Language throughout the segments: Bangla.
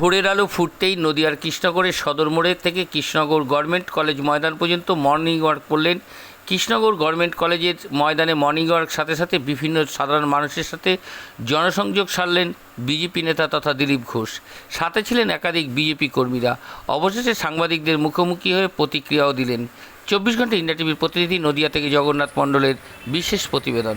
ভোরের আলো ফুটতেই নদিয়ার কৃষ্ণনগরের সদর মোড়ে থেকে কৃষ্ণনগর গভর্নমেন্ট কলেজ ময়দান পর্যন্ত মর্নিং ওয়াক করলেন। কৃষ্ণনগর গভর্নমেন্ট কলেজের ময়দানে মর্নিং ওয়াক সাথে সাথে বিভিন্ন সাধারণ মানুষের সাথে জনসংযোগ সারলেন বিজেপি নেতা তথা দিলীপ ঘোষ। সাথে ছিলেন একাধিক বিজেপি কর্মীরা। অবশেষে সাংবাদিকদের মুখোমুখি হয়ে প্রতিক্রিয়াও দিলেন। চব্বিশ ঘণ্টা ইন্ডিয়া টিভির প্রতিনিধি নদিয়া থেকে জগন্নাথ মণ্ডলের বিশেষ প্রতিবেদন।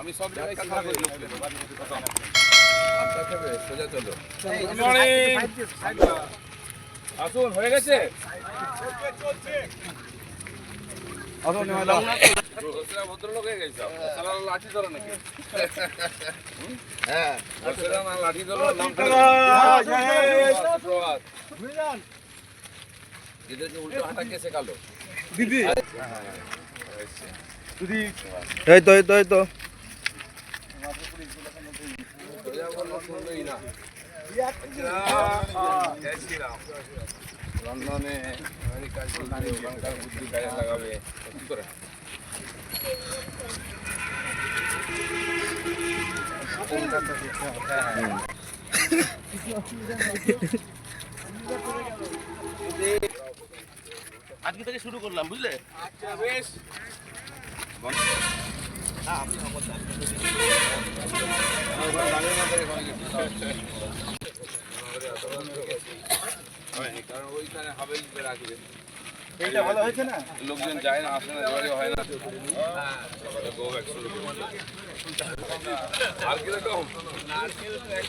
আমি সব জায়গায় সোজা চলো আসুন হয়ে গেছে। ভদ্রলোক হয়ে গেছে। লাঠি ধরো নাকি হ্যাঁ লাঠি ধরো নামটা উল্টো হাঁটা কে শেখালো এই তো এই তো এই তো। শুনলোই না জয় শ্রীরাম লন্ডনে আমেরিকার বুদ্ধি কাজে লাগাবে। কি করে? আজকে থেকে শুরু করলাম বুঝলে? বেশ। কারণ ওইখানে হাবেলিতে রাখবে এইটা ভালো হয়েছে না? লোকজন যায় না আসে না জোয়ারে হয় না। শুরু করুন। আর কীরকম? কাশ্যপেয়ম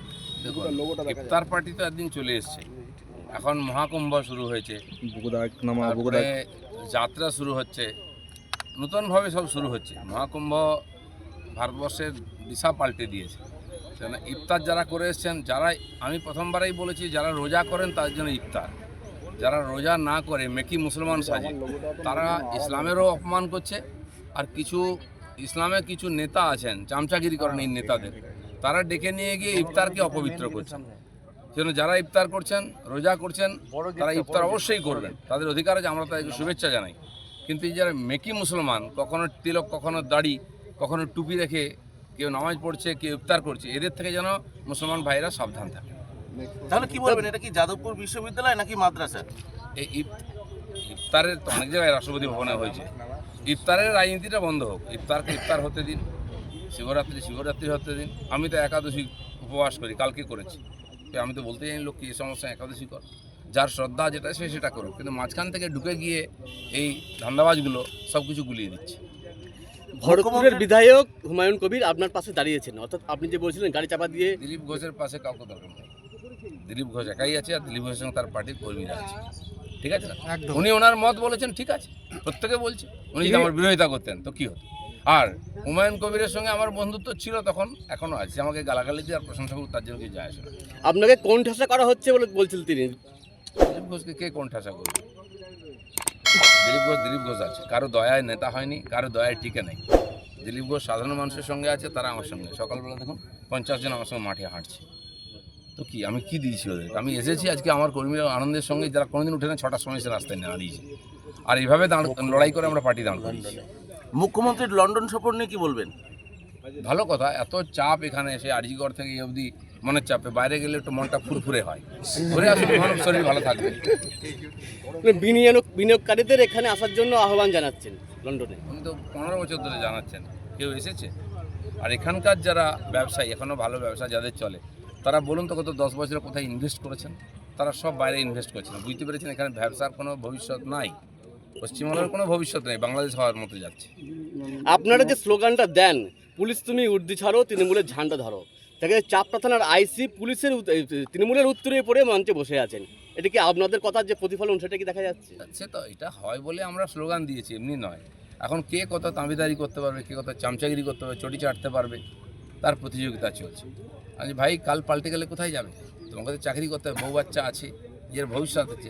ইফতার পার্টি তো একদিন চলে এসছে। এখন মহাকুম্ভ শুরু হয়েছে। যাত্রা শুরু হচ্ছে। নতুনভাবে সব শুরু হচ্ছে। মহাকুম্ভ ভারতবর্ষের দিশা পাল্টে দিয়েছে। কেন ইফতার যারা করে এসছেন যারা আমি প্রথমবারেই বলেছি যারা রোজা করেন তাদের জন্য ইফতার। যারা রোজা না করে মেকি মুসলমান সাজে তারা ইসলামেরও অপমান করছে। আর কিছু ইসলামে কিছু নেতা আছেন চামচাগিরি করেন এই নেতাদের। তারা ডেকে নিয়ে গিয়ে ইফতারকে অপবিত্র করছেন সেজন্য যারা ইফতার করছেন রোজা করছেন তারা ইফতার অবশ্যই করবেন। তাদের অধিকার আছে আমরা তাদেরকে শুভেচ্ছা জানাই। কিন্তু এই যারা মেকি মুসলমান কখনো তিলক কখনো দাড়ি কখনো টুপি রেখে কেউ নামাজ পড়ছে কেউ ইফতার করছে এদের থেকে যেন মুসলমান ভাইরা সাবধান থাকে। তাহলে কি বলবেন এটা কি যাদবপুর বিশ্ববিদ্যালয় নাকি মাদ্রাসা? এই ইফ- ইফতারের তো অনেক জায়গায় রাষ্ট্রপতি ভবনে হয়েছে। ইফতারের রাজনীতিটা বন্ধ হোক ইফতারকে ইফতার হতে দিন। শিবরাত্রি শিবরাত্রি হতে দিন। আমি তো একাদশী উপবাস করি কালকে করেছি। তো আমি তো বলতে জানি লোককে এই সমস্যা একাদশী কর। যার শ্রদ্ধা যেটা সে সেটা করুক কিন্তু মাঝখান থেকে ঢুকে গিয়ে এই ধান্দাবাজগুলো সব কিছু গুলিয়ে দিচ্ছে। ভরতপুরের বিধায়ক হুমায়ুন কবির আপনার পাশে দাঁড়িয়েছেন। অর্থাৎ আপনি যে বলছিলেন গাড়ি চাপা দিয়ে দিলীপ ঘোষের পাশে কাউকে দরকার নেই। দিলীপ ঘোষ একাই আছে আর দিলীপ ঘোষের সঙ্গে তার পার্টির কর্মীরা আছে। ঠিক আছে উনি ওনার মত বলেছেন ঠিক আছে। প্রত্যেকে বলছে। উনি যদি আমার বিরোধিতা করতেন তো কি হতো? আর হুমায়ুন কবিরের সঙ্গে আমার বন্ধুত্ব ছিল তখন এখনও আছে। আমাকে গালাগালি দিয়ে আর প্রশংসা করুক তার জন্য কিছু যায় আসে আপনাকে কোন ঠাসা করা হচ্ছে বলে বলছিলেন তিনি? দিলীপ ঘোষকে কে কোন ঠাসা করবে? দিলীপ ঘোষ দিলীপ ঘোষ আছে। কারও দয়ায় নেতা হয়নি কারও দয়ায় টিকে নেই। দিলীপ ঘোষ সাধারণ মানুষের সঙ্গে আছে তারা আমার সঙ্গে সকালবেলা দেখুন পঞ্চাশ জন আমার সঙ্গে মাঠে হাঁটছে। তো কি আমি কি দিয়েছি ওদের? আমি এসেছি আজকে আমার কর্মীরা আনন্দের সঙ্গে যারা কোনোদিন উঠে না ছটার সময় এসে রাস্তায় দাঁড়িয়েছে। আর এইভাবে দাঁড় লড়াই করে আমরা পার্টি দাঁড় করিয়েছি। মুখ্যমন্ত্রীর লন্ডন সফর নিয়ে কি বলবেন? ভালো কথা এত চাপ এখানে এসে আরজিগড় থেকে অবধি মনের চাপে বাইরে গেলে একটু মনটা ফুরফুরে হয়। ঘুরে আসলে মানব শরীর ভালো থাকবে। মানে বিনিয়োগ বিনিয়োগকারীদের এখানে আসার জন্য আহ্বান জানাচ্ছেন লন্ডনে। উনি তো পনেরো বছর ধরে জানাচ্ছেন কেউ এসেছে? আর এখানকার যারা ব্যবসায়ী এখনও ভালো ব্যবসা যাদের চলে তারা বলুন তো কত দশ বছরে কোথায় ইনভেস্ট করেছেন? তারা সব বাইরে ইনভেস্ট করছেন। বুঝতে পেরেছেন এখানে ব্যবসার কোনো ভবিষ্যৎ নাই। পশ্চিমবঙ্গের কোনো ভবিষ্যৎ নেই বাংলাদেশ হওয়ার মতো যাচ্ছে। আপনারা যে স্লোগানটা দেন পুলিশ তুমি উর্দি ছাড়ো তৃণমূলের ঝান্ডা ধরো। তাকে চাপটা থানার আইসি পুলিশের তৃণমূলের উত্তরে পড়ে মঞ্চে বসে আছেন। এটা কি আপনাদের কথার যে প্রতিফলন সেটা কি দেখা যাচ্ছে? সে তো এটা হয় বলে আমরা স্লোগান দিয়েছি এমনি নয়। এখন কে কত তাঁবিদারি করতে পারবে কে কত চামচাগিরি করতে পারবে চটি চাটতে পারবে তার প্রতিযোগিতা চলছে। আমি ভাই কাল পাল্টে গেলে কোথায় যাবে? তোমাকে তো চাকরি করতে হবে বউ বাচ্চা আছে নিজের ভবিষ্যৎ আছে।